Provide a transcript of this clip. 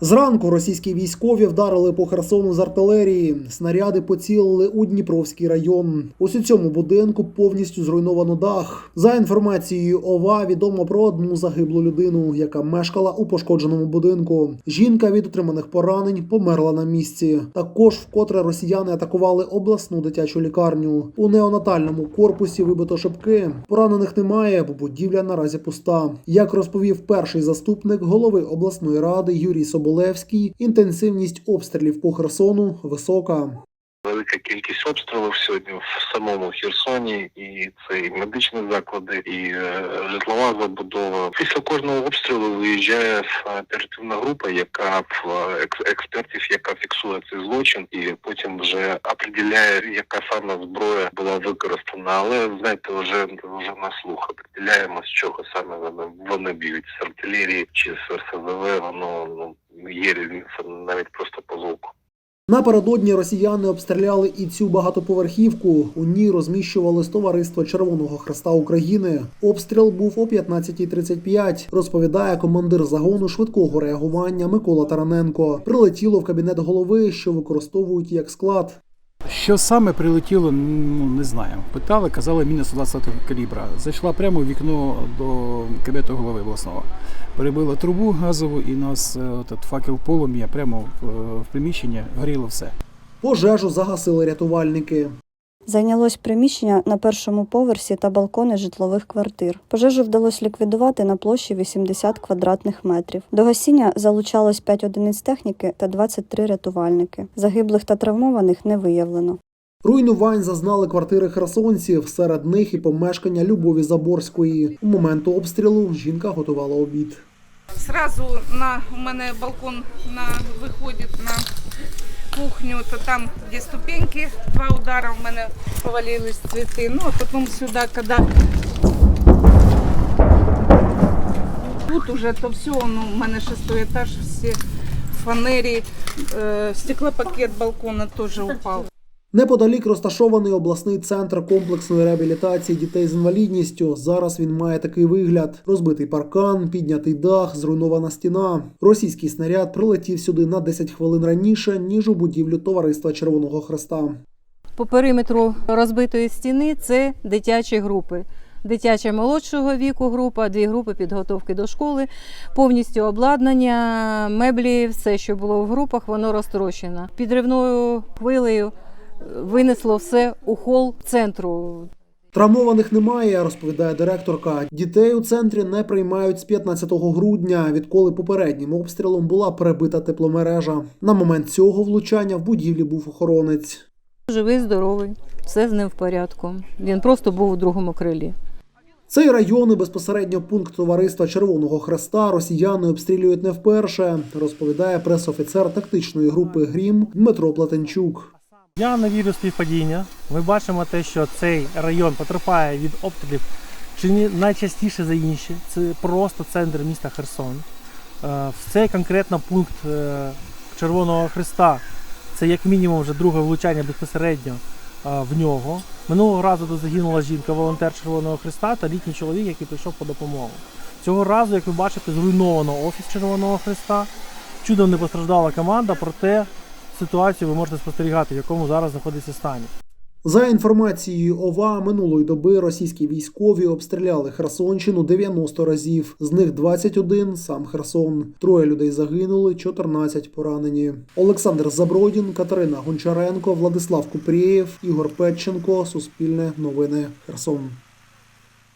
Зранку російські військові вдарили по Херсону з артилерії. Снаряди поцілили у Дніпровський район. Ось у цьому будинку повністю зруйновано дах. За інформацією ОВА відомо про одну загиблу людину, яка мешкала у пошкодженому будинку. Жінка від отриманих поранень померла на місці. Також вкотре росіяни атакували обласну дитячу лікарню. У неонатальному корпусі вибито шибки. Поранених немає, бо будівля наразі пуста. Як розповів перший заступник голови обласної ради Юрій Соболевський, інтенсивність обстрілів по Херсону висока. Велика кількість обстрілів сьогодні в самому Херсоні, і це і медичні заклади, і е, житлова забудова. Після кожного обстрілу виїжджає е, оперативна група, яка в е, екс- експертів, яка фіксує цей злочин, і потім вже определяє, яка саме зброя була використана. Але знаєте, вже вже на слух определяємо, з чого саме вони б'ють з артилерії чи з РСЗВ. Воно ну є різниця навіть просто по звуку. Напередодні росіяни обстріляли і цю багатоповерхівку. У ній розміщувалось товариство Червоного Хреста України. Обстріл був о 15.35, розповідає командир загону швидкого реагування Микола Тараненко. Прилетіло в кабінет голови, що використовують як склад. Що саме прилетіло, ну не знаю. Питали, казали міна 120 калібра. Зайшла прямо в вікно до кабінету голови обласного. Перебила трубу газову і нас е, от, факел полум'я прямо в, приміщення в приміщенні горіло все. Пожежу загасили рятувальники. Зайнялось приміщення на першому поверсі та балкони житлових квартир. Пожежу вдалося ліквідувати на площі 80 квадратних метрів. До гасіння залучалось 5 одиниць техніки та 23 рятувальники. Загиблих та травмованих не виявлено. Руйнувань зазнали квартири херсонців, серед них і помешкання Любові Заборської. У момент обстрілу жінка готувала обід. Сразу на у мене балкон на виходить на кухню, то там, де ступеньки, два удара у мене повалились цвіти. Ну, а потім сюди, коли тут уже то все, ну, у мене шестой етаж, всі фанері, э, стеклопакет балкона теж упав. Неподалік розташований обласний центр комплексної реабілітації дітей з інвалідністю. Зараз він має такий вигляд: розбитий паркан, піднятий дах, зруйнована стіна. Російський снаряд прилетів сюди на 10 хвилин раніше, ніж у будівлю товариства Червоного Хреста. По периметру розбитої стіни це дитячі групи. Дитяча молодшого віку група, дві групи підготовки до школи, повністю обладнання, меблі, все, що було в групах, воно розтрощено. Підривною хвилею винесло все у хол центру. Травмованих немає, розповідає директорка. Дітей у центрі не приймають з 15 грудня, відколи попереднім обстрілом була перебита тепломережа. На момент цього влучання в будівлі був охоронець. Живий, здоровий, все з ним в порядку. Він просто був у другому крилі. Цей район і безпосередньо пункт товариства Червоного Хреста росіяни обстрілюють не вперше, розповідає пресофіцер тактичної групи Грім Дмитро Платенчук. Я не вірю в співпадіння. Ми бачимо те, що цей район потерпає від обстрілів чи найчастіше за інші. Це просто центр міста Херсон. Е, В цей конкретно пункт е, Червоного Христа це як мінімум вже друге влучання безпосередньо е, в нього. Минулого разу тут загинула жінка, волонтер Червоного Христа та літній чоловік, який прийшов по допомогу. Цього разу, як ви бачите, зруйновано офіс Червоного Христа. Чудом не постраждала команда, проте ситуацію ви можете спостерігати, в якому зараз знаходиться стані. За інформацією ОВА, минулої доби російські військові обстріляли Херсонщину 90 разів. З них 21 – сам Херсон. Троє людей загинули, 14 поранені. Олександр Забродін, Катерина Гончаренко, Владислав Купрієв, Ігор Петченко. Суспільне новини. Херсон.